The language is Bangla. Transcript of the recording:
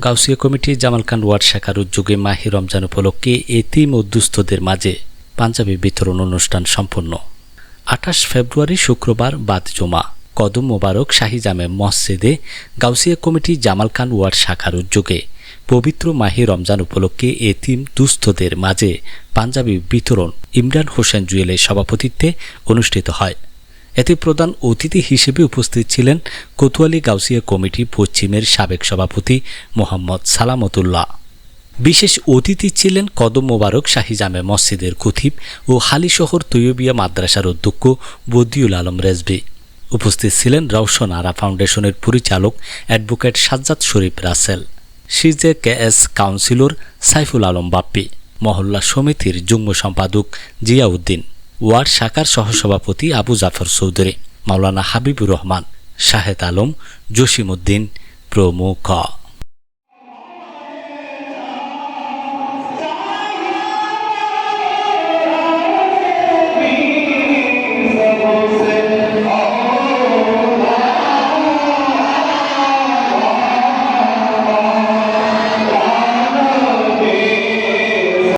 গাউসিয়া কমিটি জামাল খান ওয়ার্ড শাখার উদ্যোগে মাহি রমজান উপলক্ষে এতিম ও দুস্থদের মাঝে পাঞ্জাবি বিতরণ অনুষ্ঠান সম্পন্ন। আঠাশ ফেব্রুয়ারি শুক্রবার বাদ জমা। কদম মোবারক শাহী জামে মসজিদে গাউসিয়া কমিটি জামাল খান ওয়ার্ড শাখার উদ্যোগে পবিত্র মাহি রমজান উপলক্ষে এতিম দুস্থদের মাঝে পাঞ্জাবি বিতরণ ইমরান হোসেন জুয়েলের সভাপতিত্বে অনুষ্ঠিত হয়। এতে প্রধান অতিথি হিসেবে উপস্থিত ছিলেন কোতোয়ালি গাউসিয়া কমিটি পশ্চিমের সাবেক সভাপতি মোহাম্মদ সালামতুল্লাহ। বিশেষ অতিথি ছিলেন কদম মোবারক শাহী জামে মসজিদের কুথিব ও হালিশহর তৈয়বিয়া মাদ্রাসার অধ্যক্ষ বদিউল আলম রেজবি উপস্থিত ছিলেন রওশন আরা ফাউন্ডেশনের পরিচালক advocate Sajjad Sharif Rasel. CJ K S councillor Saiful Alam Bappi. মহল্লা সমিতির যুগ্ম সম্পাদক জিয়াউদ্দিন। ওয়ার্ড শাখার সহসভাপতি আবু জাফর চৌধুরী মাওলানা হাবিবুর রহমান শাহেদ আলম জসিমউদ্দিন প্রমুখ।